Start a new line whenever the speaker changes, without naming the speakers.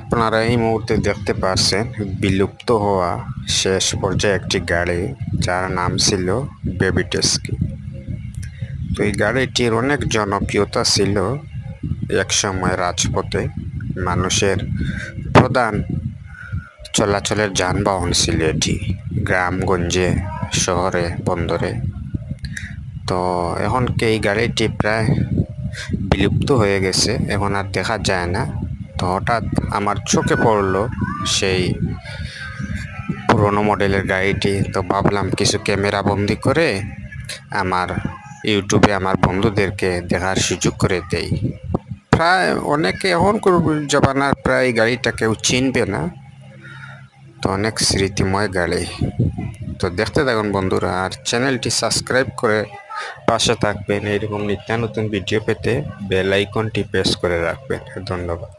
আপনারা এই মুহূর্তে দেখতে পাচ্ছেন বিলুপ্ত হওয়া শেষ পর্যায়ে একটি গাড়ি যার নাম ছিল বেবি টেস্কি। তো এই গাড়িটির অনেক জনপ্রিয়তা ছিল একসময় রাজপথে মানুষের প্রধান চলাচলের যানবাহন ছিল এটি গ্রামগঞ্জে, শহরে, বন্দরে। তো এখন এই গাড়িটি প্রায় বিলুপ্ত হয়ে গেছে? এখন আর দেখা যায় না। তো হঠাৎ আমার চোখে পড়ল সেই পুরোনো মডেলের গাড়িটি। তো ভাবলাম কিছু ক্যামেরা বন্দি করে আমার ইউটিউবে আমার বন্ধুদেরকে দেখার সুযোগ করে দেই। প্রায় অনেকে এখন জমানার প্রায় গাড়িটা কেউ চিনবে না। তো অনেক স্মৃতিময় গাড়ি। তো দেখতে থাকুন বন্ধুরা, আর চ্যানেলটি সাবস্ক্রাইব করে পাশে থাকবেন। এরকম নিত্য নতুন ভিডিও পেতে বেল আইকনটি প্রেস করে রাখবেন। ধন্যবাদ।